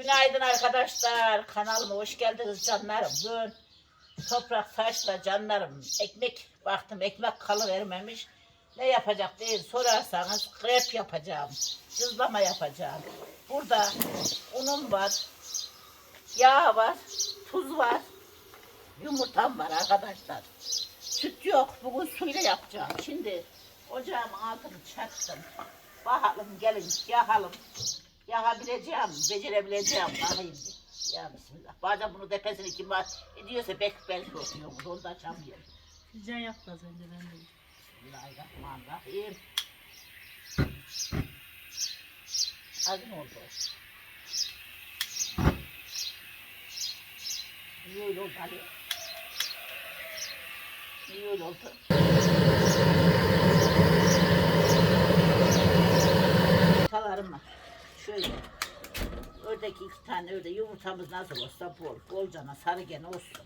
Günaydın arkadaşlar. Kanalıma hoş geldiniz canlarım. Bugün toprak taşla canlarım. Ekmek baktım ekmek kalıvermemiş. Ne yapacak değil sorarsanız krep yapacağım. Cızlama yapacağım. Burada unum var. Yağ var. Tuz var. Yumurtam var arkadaşlar. Süt yok. Bugün suyla yapacağım. Şimdi ocağımın altını çaktım. Bakalım gelin yakalım. Yakabileceğim, becerebileceğim. Bakayım bir. Ya Bismillah. Bazen bunu tepesini kim var ediyorsa bek ben sokuyorum. Onu da açamıyorum. Güzel yaptı az önce ben de. Bismillahirrahmanirrahim. Az mı oldu? Niye öyle oldu Ali? Niye öyle oldu? Yumurtalarım var. Şöyle. Ördeki iki tane örde yumurtamız nasıl olsa bol. Bolcana sarı gene olsun.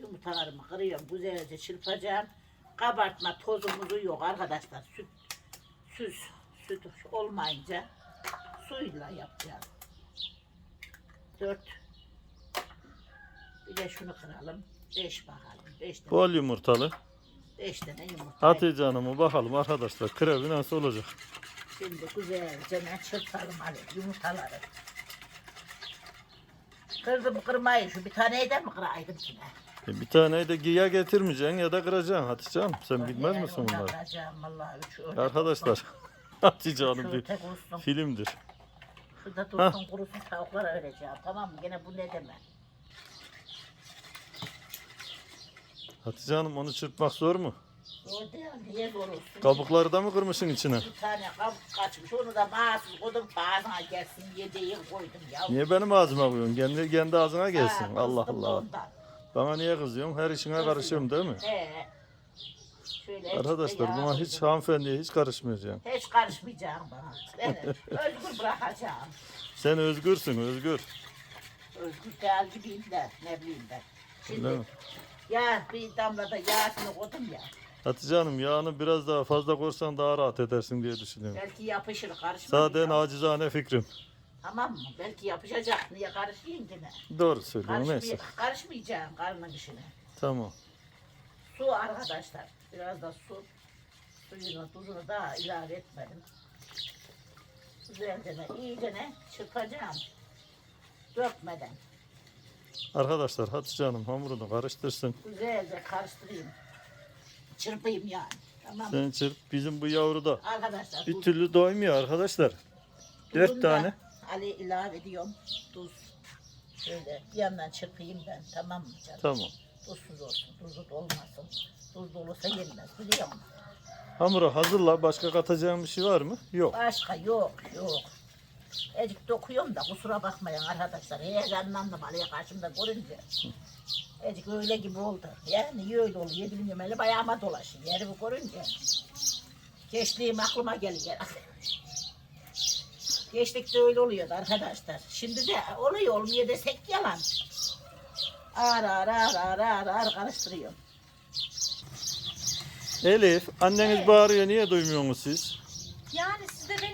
Yumurtalarımı kırıyorum. Güzelce çırpacağım. Kabartma tozumuzu yok arkadaşlar. Süt, süz, süt olmayınca suyla yapacağım. Dört. Bir de şunu kıralım. Beş bakalım. Beş tane, Bol yumurtalı. beş tane yumurta. Hatice Hanım'a bakalım arkadaşlar. Krebi nasıl olacak? Şimdi güzelce çırpalım hadi yumurtaları. Kırdım kırmayı şu bir taneyi de mi kıraydım ki? E, bir tane de giya getirmeyeceksin ya da kıracaksın Hatice Hanım. Sen bilmez misin bunları? vallahi üç Arkadaşlar Hatice Hanım bir olsun. filmdir. Şurada dursun kurusun tavuklara vereceğim tamam mı? Gene bu ne deme. Hatice Hanım onu çırpmak zor mu? Değil niye? Kabukları da mı kırmışsın içine? Bir tane kabuk kaçmış onu da mahsus koydum ağzına gelsin yediği koydum ya. Niye benim ağzıma koyuyorsun? Kendi, kendi ağzına gelsin. Ha, Allah kızdım Allah. ondan. Bana niye kızıyorsun? Her işine karışıyorum değil mi? He. Şöyle Arkadaşlar yağ buna hiç koydum. hanımefendiye hiç karışmayacaksın. Hiç karışmayacağım bana. Beni özgür bırakacağım. Sen özgürsün özgür. Özgür değil gibiyim de ne bileyim ben. Öyle mi? Şimdi ya bir damla da yağsını koydum ya. Hatice Hanım yağını biraz daha fazla korsan daha rahat edersin diye düşünüyorum. Belki yapışır karışmaz. Zaten acizane fikrim. Tamam mı? Belki yapışacak. Niye karışayım ne? Doğru söylüyorsun neyse. karışmayacağım karnın işine. Tamam. Su arkadaşlar. Biraz da su. Suyunu, tuzunu daha ilave etmedim. Güzelce iyice ne çırpacağım. Dökmeden. Arkadaşlar Hatice Hanım hamurunu karıştırsın. Güzelce karıştırayım. Çırpayım yani. Tamam? Sen çırp. Bizim bu yavru da Arkadaşlar bir tuz- türlü doymuyor arkadaşlar. Dört tuzunu da tane. Ali ilave ediyorum. Tuz. Şöyle bir yandan çırpayım ben. Tamam mı canım? Tamam. Tuzsuz olsun. Tuzlu da olmasın. Tuzlu olursa yenmez. Biliyor musun? Hamuru hazırla. Başka katacağın bir şey var mı? Yok. Başka yok yok. Ecik dokuyorum da kusura bakmayın arkadaşlar. Heyecanlandım Ali'ye karşımda görünce. Ecik öyle gibi oldu. Yani niye öyle oluyor bilmiyorum. Elim ayağıma dolaşıyor. Yeri bu görünce. Gençliğim aklıma geliyor. Gençlikte öyle oluyordu arkadaşlar. Şimdi de oluyor olmuyor desek yalan. Ağır ağır ağır ağır ağır ağır karıştırıyorum. Elif, anneniz bağırıyor. Niye duymuyorsunuz siz?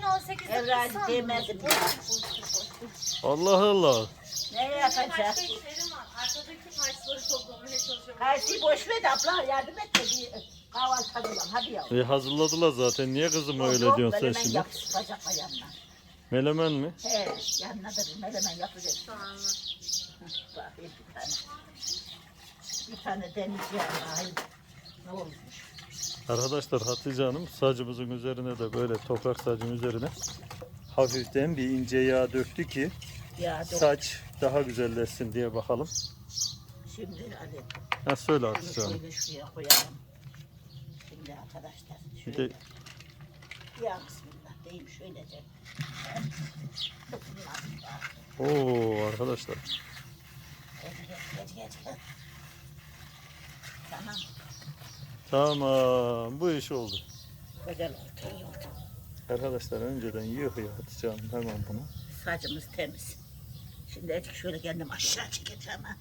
Yani siz de beni 18'de Evladım demedim. Allah Allah. Ne yapacak? Arkadaki taşları toplamaya çalışıyorum. Her şeyi boş ver de abla yardım et de bir kahvaltı hazırlan. Hadi yavrum. E, hazırladılar zaten. Niye kızım öyle Yok, diyorsun sen şimdi? yapıştıracak yanına. Melemen mi? He, yanına da bir menemen yapacak. Hı, Bakayım bir tane. Bir tane deneyeceğim. Ay, ne olmuş? Arkadaşlar Hatice Hanım sacımızın üzerine de böyle toprak sacın üzerine hafiften bir ince yağ döktü ki Ya saç daha güzelleşsin diye bakalım. Şimdi hadi. Ha söyle Bunu Hatice Hanım. şöyle şuraya koyalım. Şimdi arkadaşlar. Bir Şöyle. de Ya bismillah deyim şöylece. Oo arkadaşlar. Geç geç geç geç. Tamam. Tamam bu iş oldu. Güzel oldu. iyi oldu. Arkadaşlar önceden yıkıyor Hatice Hanım hemen bunu. Saçımız temiz. Şimdi azıcık şöyle kendim aşağı çekeceğim ha.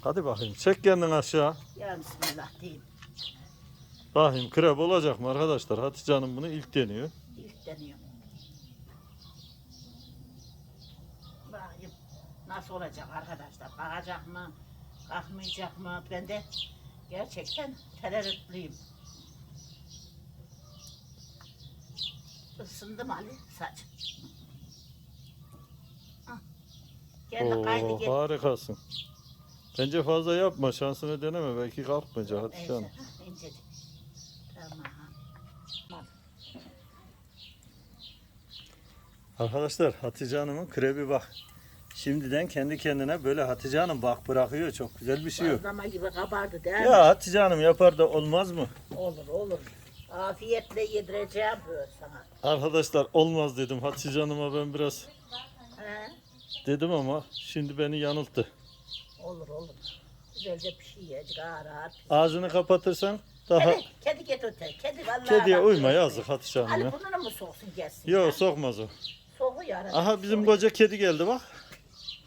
Hadi bakayım çek kendin aşağı. Ya bismillah diyeyim. Bakayım krep olacak mı arkadaşlar? Hatice Hanım bunu ilk deniyor. İlk deniyorum. Bakayım. nasıl olacak arkadaşlar? Kalkacak mı? Kalkmayacak mı? Ben de gerçekten tereddütlüyüm. Isındım Ali saç. Ah. Kendi kaydı Oo, gel. harikasın. Bence fazla yapma. Şansını deneme. Belki kalkmayacak Hatice Hanım. ha, incecik. Tamam. Tamam. Arkadaşlar Hatice Hanım'ın krebi bak. Şimdiden kendi kendine böyle Hatice Hanım bak bırakıyor. Çok güzel bir şey yok. Bazlama gibi kabardı değil mi? Ya Hatice Hanım yapar da olmaz mı? Olur olur. Afiyetle yedireceğim böyle sana. Arkadaşlar olmaz dedim. Hatice Hanım'a ben biraz He? dedim ama şimdi beni yanılttı. Olur olur. Güzelce pişirecek ağır ağır. Ağzını kapatırsan daha Kedi, kedi get öte. Kedi vallahi. kediye bak, uyma yazık Hatice Hanım Ali ya. burnunu mu soksun gelsin? Yok sokmaz o. Soğuyor arada. Aha bizim koca kedi geldi bak.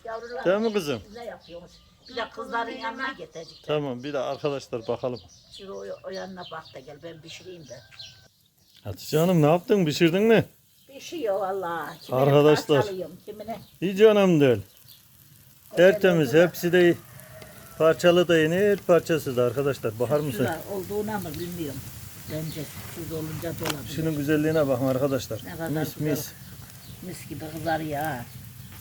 Yavrular. Değil mi kızım? Ne yapıyorsunuz? Bir de kızların yanına getirecek. Tamam bir de arkadaşlar bakalım. Şimdi o, o yanına bak da gel ben pişireyim de. Hatice Hanım ne yaptın? Pişirdin mi? Pişiyor valla. Kimine Arkadaşlar. parçalıyorum, Kimine İyi canım değil. Tertemiz. Hepsi de parçalı da yenir, parçası da arkadaşlar. Bakar mısın? Şura olduğuna mı bilmiyorum. Bence süz olunca da olabilir. Şunun güzelliğine bakın arkadaşlar. Ne kadar Mis güzel. mis. Mis gibi kızarıyor ha.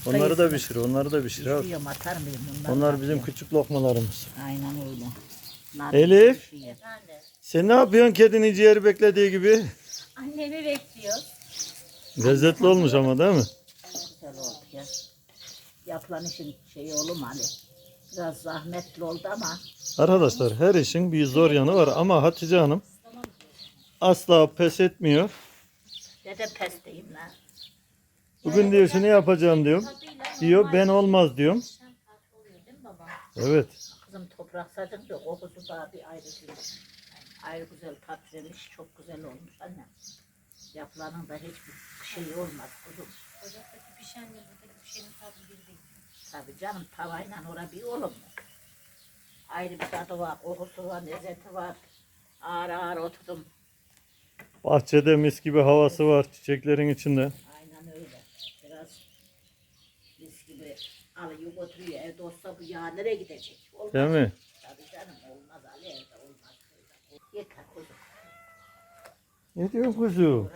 Onları da pişir, onları da pişir. abi. Pişiriyorum atar mıyım bunları? Onlar bizim küçük lokmalarımız. Aynen öyle. Nar Elif. Sen ne yapıyorsun kedinin ciğeri beklediği gibi? Annemi bekliyor. Lezzetli olmuş ama değil mi? Güzel oldu ya. Yapılan işin şeyi olur mu Ali? Biraz zahmetli oldu ama Arkadaşlar her işin bir zor yanı var ama Hatice Hanım asla pes etmiyor. ne de pes diyeyim lan. Bugün diyor şunu yapacağım diyorum. Tadıyla Diyor ben olmaz diyorum. Evet. Kızım toprak sacık da kokusu daha bir ayrı şey. Ayrı güzel tat vermiş. Çok güzel olmuş annem. Yapılanın da hiçbir şey olmaz kuzum. Ocaktaki pişenle buradaki pişenin tadı bir değil. Tabii canım tavayla ora bir olur mu? Ayrı bir tadı var, kokusu var, lezzeti var. Ağır ağır oturdum. Bahçede mis gibi havası var çiçeklerin içinde. Aynen öyle. Biraz mis gibi alıyor götürüyor. Evde olsa bu yağ nereye gidecek? Olmaz. Değil mi? Tabii canım olmaz Ali evde olmaz. Yeter kuzum. Ne diyor kuzu?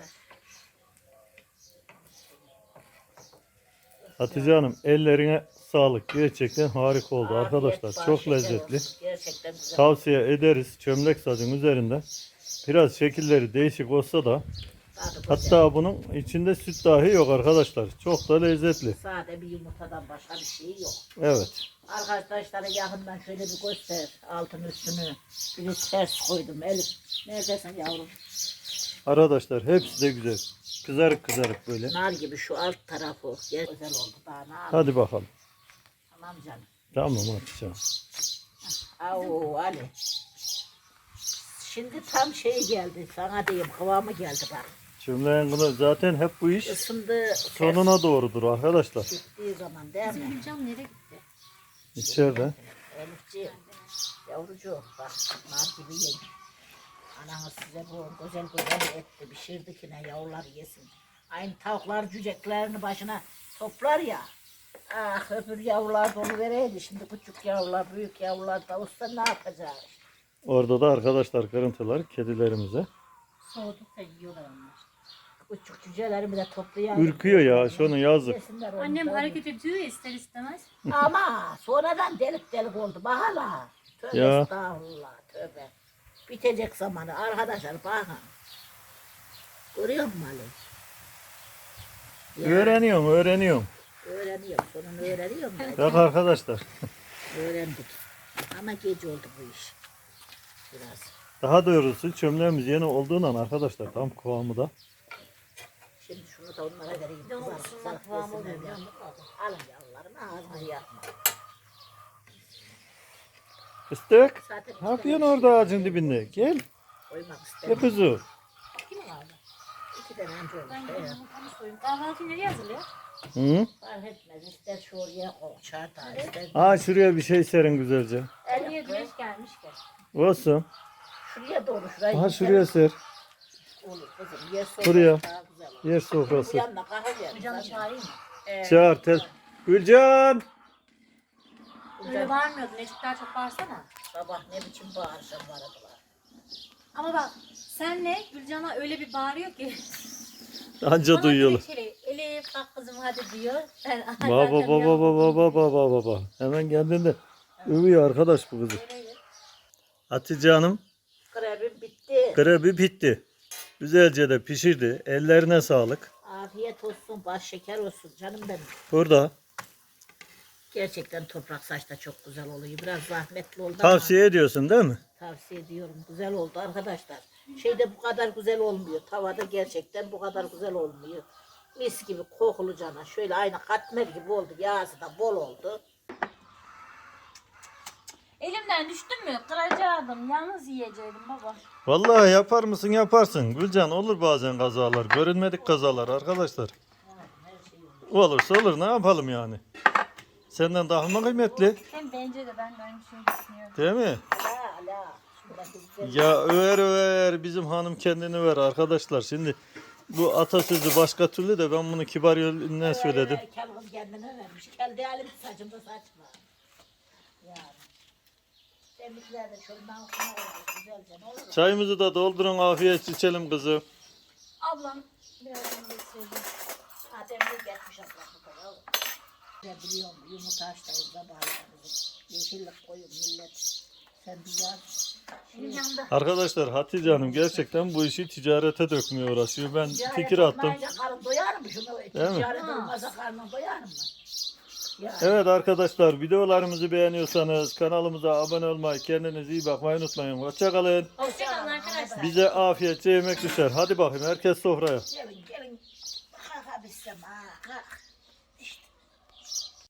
Hatice Hanım ellerine sağlık. Gerçekten harika oldu Afiyet arkadaşlar. var, Çok şeker lezzetli. olsun. Gerçekten güzel. Tavsiye ederiz çömlek sacın üzerinde. Biraz şekilleri değişik olsa da Tadı güzel. hatta bunun içinde süt dahi yok arkadaşlar. Çok da lezzetli. Sade bir yumurtadan başka bir şey yok. Evet. Arkadaşlara yakından şöyle bir göster altın üstünü. Bir ters koydum. Elif neredesin yavrum? Arkadaşlar hepsi de güzel. Kızarık kızarık böyle. Nar gibi şu alt tarafı. Güzel oldu daha nar. Hadi bakalım. Tamam canım. Tamam Hatice Hanım. Au Ali. Şimdi tam şey geldi. Sana diyeyim kıvamı geldi bak. Çömleğin kılı zaten hep bu iş Isındı. sonuna doğrudur arkadaşlar. Gittiği zaman değil Bizim mi? Gülcan nereye gitti? İçeride. Elifciğim. Yavrucuğum bak nar gibi yiyin. Ananız size bu güzel güzel etti. Pişirdi ki ne yavrular yesin. Aynı tavuklar cüceklerini başına toplar ya. Ah öbür yavrular dolu vereydi. Şimdi küçük yavrular, büyük yavrular da usta ne yapacağız? Orada da arkadaşlar kırıntılar kedilerimize. Soğuduk da yiyorlar onlar. Küçük cücelerimi de toplayalım. Ürküyor ya yazık. Yesinler onu, Annem hareket ediyor ya ister istemez. Ama sonradan delik delik oldu. Bak hala. Tövbe Ya. estağfurullah. Tövbe. Bitecek zamanı. Arkadaşlar bakın. Görüyor musun Ali? Ya, Öğreniyorum öğreniyorum. Öğreniyorum. Sonunu öğreniyorum da. Bak arkadaşlar. Öğrendik. Ama geç oldu bu iş. Biraz. Daha doğrusu çömleğimiz yeni olduğundan arkadaşlar tam kıvamı da. Şimdi şunu da onlara vereyim. Ne olsun, kızarıp kıvamı oluyor, Alın yavrularını ağzına yakma. Fıstık. Ne yapıyorsun orada ağacın dibinde? Gel. Koymak Gel istemiyorum. kuzu. Kim vardı? İki tane önce olmuş. Kahvaltı nereye hazırlıyor? Hı? Fark etmez. İster şu oraya koy. Çardağa ister. Aa şuraya bir şey serin güzelce. El Niye yap güneş gelmiş ki? Olsun. Şuraya doğru şurayı. Aha şuraya ser. Olur kızım. Yer sofrası Buraya. daha güzel olur. Yer sofrası. yanına kahve ver. Gülcan'ı çağırayım mı? Çağır tel. Gülcan. Öyle bağırmıyordun. Necip daha çok bağırsana. Sabah ne biçim bağırışım vardılar. Ama bak senle Gülcan'a öyle bir bağırıyor ki. Anca duyuyorlar. Elif kalk kızım hadi diyor. Ben Baba baba baba baba baba baba. Hemen kendinde övüyor arkadaş bu kızı. Hatice Hanım Grebim bitti. grebi bitti. Güzelce de pişirdi. Ellerine sağlık. Afiyet olsun, baş şeker olsun canım benim. Burada Gerçekten toprak saç da çok güzel oluyor. Biraz zahmetli oldu ama tavsiye ediyorsun değil mi? tavsiye ediyorum. Güzel oldu arkadaşlar. Şeyde bu kadar güzel olmuyor. Tavada gerçekten bu kadar güzel olmuyor. Mis gibi kokulu cana. Şöyle aynı katmer gibi oldu. Yağsı da bol oldu. Elimden düştün mü? Kıracaktım. Yalnız yiyecektim baba. Vallahi yapar mısın yaparsın. Gülcan olur bazen kazalar. Görünmedik kazalar arkadaşlar. Olursa olur ne yapalım yani. Senden daha mı kıymetli? Hem bence de ben de aynı şeyi düşünüyorum. Değil mi? Ya över över bizim hanım kendini över arkadaşlar. Şimdi bu atasözü başka türlü de ben bunu kibar yönüne söyledim. Kel kız kendine vermiş. Kel değilim saçımda saç var. Yani. Temizler de şundan sonra olur. Güzelce ne olur. Çayımızı da doldurun afiyet içelim kızım. Ablam birazdan getirelim. Ha temizlik etmiş abla bu kadar. Ben biliyorum yumurta haşlayıp da bağlarız. Yeşillik koyun millet. Sen yanımda. Arkadaşlar Hatice Hanım gerçekten bu işi ticarete dökmeye uğraşıyor. Ben fikir attım. Karın doyar mı şunu? Değil mi? Ticaret olmasa karnın doyar mı? Yani. Evet arkadaşlar videolarımızı beğeniyorsanız kanalımıza abone olmayı, kendinize iyi bakmayı unutmayın. Hoşçakalın. Hoşçakalın arkadaşlar. Bize afiyetçe yemek düşer. Hadi bakayım herkes sofraya. Gelin gelin. Kalk bisem ha.